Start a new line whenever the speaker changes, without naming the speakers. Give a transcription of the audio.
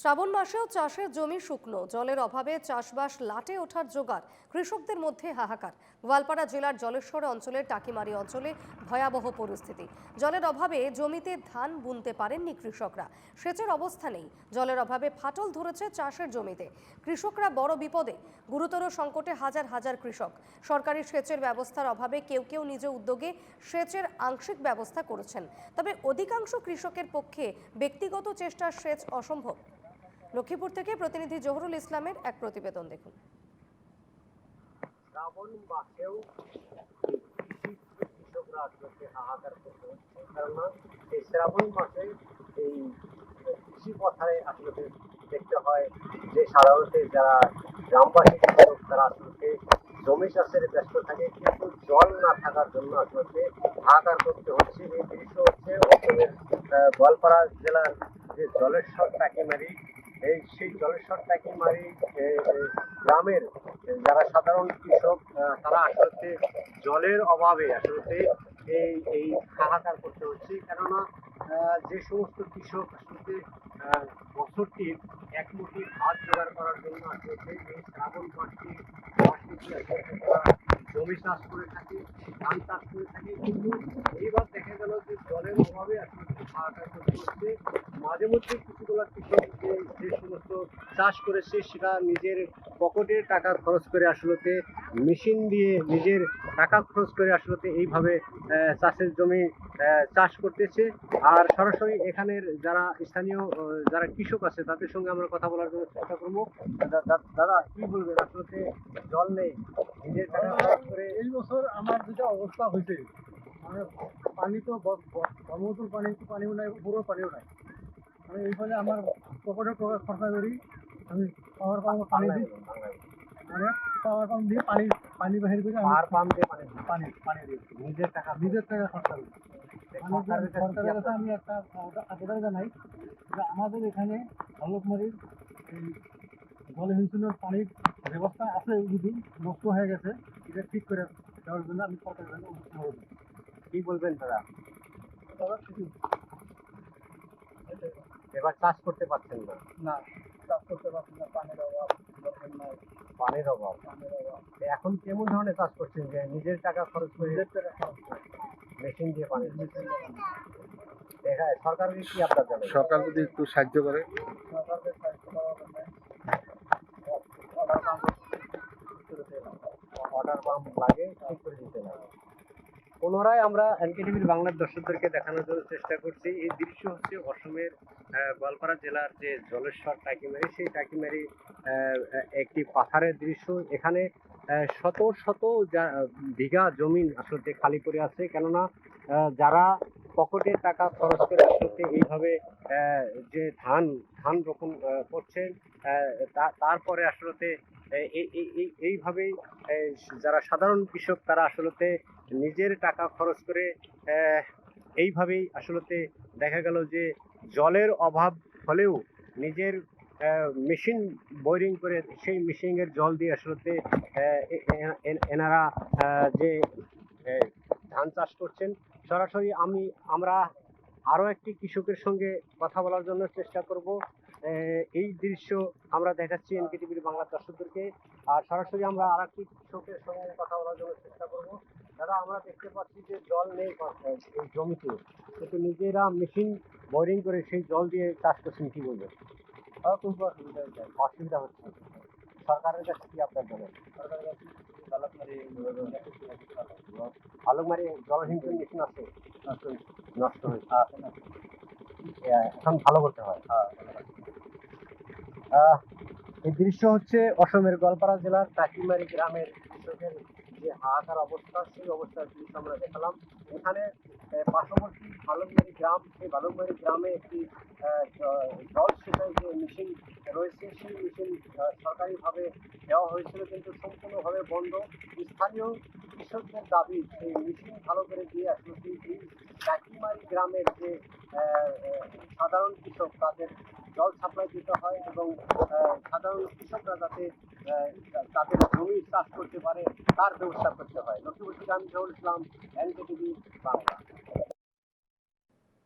শ্রাবণ মাসেও চাষের জমি শুকনো। জলের অভাবে চাষবাস লাটে ওঠার জোগাড়, কৃষকদের মধ্যে হাহাকার। গোয়ালপাড়া জেলার জলেশ্বর অঞ্চলের টাকিমারি অঞ্চলে ভয়াবহ পরিস্থিতি। জলের অভাবে জমিতে ধান বুনতে পারেননি কৃষকরা। সেচের অবস্থা নেই। জলের অভাবে ফাটল ধরেছে চাষের জমিতে। কৃষকরা বড় বিপদে। গুরুতর সংকটে হাজার হাজার কৃষক। সরকারি সেচের ব্যবস্থার অভাবে কেউ কেউ নিজ উদ্যোগে সেচের আংশিক ব্যবস্থা করেছেন। তবে অধিকাংশ কৃষকের পক্ষে ব্যক্তিগত চেষ্টার সেচ অসম্ভব। লক্ষ্মীপুর থেকে প্রতিনিধি জহুরুল ইসলামের এক প্রতিবেদন দেখুন।
শ্রাবণ মাসেও কৃষি কৃষকরা আসলে হাহাকার করতে হচ্ছে, কেননা এই শ্রাবণ মাসে এই কৃষি পথারে আসলে দেখতে হয় যে সাধারণত যারা গ্রামবাসী কৃষক, তারা আসলে জমি চাষের ব্যস্ত থাকে, কিন্তু জল না থাকার জন্য আসলে হাহাকার করতে হচ্ছে। এই দৃশ্য হচ্ছে গোয়ালপাড়া জেলার যে জলেশ্বর টাকিমারি এই সেই জলেশ্বর টাকিমারি এ, এ, গ্রামের যারা সাধারণ কৃষক তারা আসলে জলের অভাবে আসলে এই এই হাহাকার করতে হচ্ছে। কেননা যে সমস্ত কৃষক আসলে বছরটির এক মুঠি ভাত জোগাড় করার জন্য আসলে এই শ্রাবণ মাসটি জমি চাষ করে থাকে, ধান চাষ করে থাকে, কিন্তু এইবার দেখা গেল যে জলের অভাবে আসলে হচ্ছে। মাঝে মধ্যে কিছুগুলো কৃষক যে যে সমস্ত চাষ করেছে, সেটা নিজের পকেটের টাকা খরচ করে আসলতে, মেশিন দিয়ে নিজের টাকা খরচ করে আসলতে এইভাবে চাষের জমি চাষ করতেছে। আর সরাসরি এখানের যারা স্থানীয় যারা কৃষক আছে, তাদের সঙ্গে আমরা কথা বলার জন্য চেষ্টা করব। দাদা কি বলবেন? আসলতে জল নেই। নিজের করে
এই বছর আমার যেটা অবস্থা হয়েছে। মানে পানি তো ব্রহ্মপুত্র পানি পানিও নাই পুরো পানিও নাই। আমি এই ফলে আমার পকেটে টাকা খরচা করি আমি পাওয়ার পাম্প পানি দিই। মানে পাওয়ার পাম্প দিয়ে পানি পানি বাহির করে
পার পাম্প দিয়ে পানি।
পানি পানি দিই।
নিজের টাকা
নিজের টাকা খরচা করি।
সরকারের কাছে আপনার-
আমি একটা আবেদন জানাই যে আমাদের এখানে ভালুকমারির এই জলসিঞ্চনের পানির ব্যবস্থা আছে যদি নষ্ট হয়ে গেছে এটা ঠিক করে দেওয়ার জন্য আমি সরকারের কাছে অনুরোধ করব।
কি বলবেন
কিছু
এবার চাষ করতে পারছেন না?
না চাষ করতে পারছি না পানির অভাব
পানির অভাব।
পানির অভাব।
এখন কেমন ধরনের চাষ করছেন যে নিজের টাকা খরচ করে?
নিজের টাকা খরচ করে।
মেশিন দিয়ে পানি সরকারকে কি আপনার জানেন
সরকার যদি একটু সাহায্য করে।
অর্ডার পাম্প
লাগে ঠিক করে দিতে লাগে পুনরায় আমরা এনকেটিভির বাংলার দর্শকদেরকে দেখানোর জন্য চেষ্টা করছি। এই দৃশ্য হচ্ছে অসমের গোয়ালপাড়া জেলার যে জলেশ্বর টাকিমারি, সেই টাকিমারি একটি পাথারের দৃশ্য। এখানে শত শত যা- বিঘা জমি আসলে খালি পড়ে আছে। কেননা যারা পকেটে টাকা খরচ করে আসলে এইভাবে যে ধান ধান রোপণ করছেন তারপরে আসলে এই- এই- এই- এই- এইভাবেই যারা সাধারণ কৃষক তারা আসলে নিজের টাকা খরচ করে এইভাবেই আসলে দেখা গেল যে জলের অভাব হলেও নিজের মেশিন বোরিং করে সেই মেশিনের জল দিয়ে আসলে আহ, এ- এ- এ- এনারা যে ধান চাষ করছেন সরাসরি আমি আমরা আরও একটি কৃষকের সঙ্গে কথা বলার জন্য চেষ্টা করব। এই দৃশ্য আমরা দেখাচ্ছি এনকে টিভির বাংলা দর্শকদেরকে। আর সরাসরি আমরা আর একটি কৃষকের সঙ্গে কথা বলার জন্য চেষ্টা করব। দাদা আমরা দেখতে পাচ্ছি যে জল নেই এই জমিতে। কিন্তু নিজেরা মেশিন বোরিং করে সেই জল দিয়ে চাষ করছেন কি বলবেন?
অসুবিধা
হচ্ছে। সরকারের কাছে কি আপনার
কাছে ভালুকমারি
ভালুকমারি জলসিঞ্চন মেশিন আছে নষ্ট হয়েছে? এখন ভালো করতে হয়।
হ্যাঁ।
এই দৃশ্য হচ্ছে অসমের গোয়ালপাড়া জেলার টাকিমারি গ্রামের কৃষকের যে হাহাকার অবস্থা সেই অবস্থার দৃশ্য আমরা দেখালাম। এখানে পার্শ্ববর্তী বালুকমারি গ্রাম সেই বালুকমারি গ্রামে একটি আহ, জ- জল সেচের যে মেশিন রয়েছে সেই মেশিন সরকারিভাবে দেওয়া হয়েছিল, কিন্তু সম্পূর্ণভাবে বন্ধ। স্থানীয় কৃষকদের দাবি, এই মেশিন ভালো করে দিয়ে আসলে এই টাকিমারি গ্রামের যে সাধারণ কৃষক, তাদের জল সাপ্লাই দিতে হয় এবং সাধারণ কৃষকরা যাতে তাদের জমি চাষ করতে পারে, তার ব্যবস্থা করতে হয়। লক্ষ্মীপুর আমি জহুর ইসলাম এন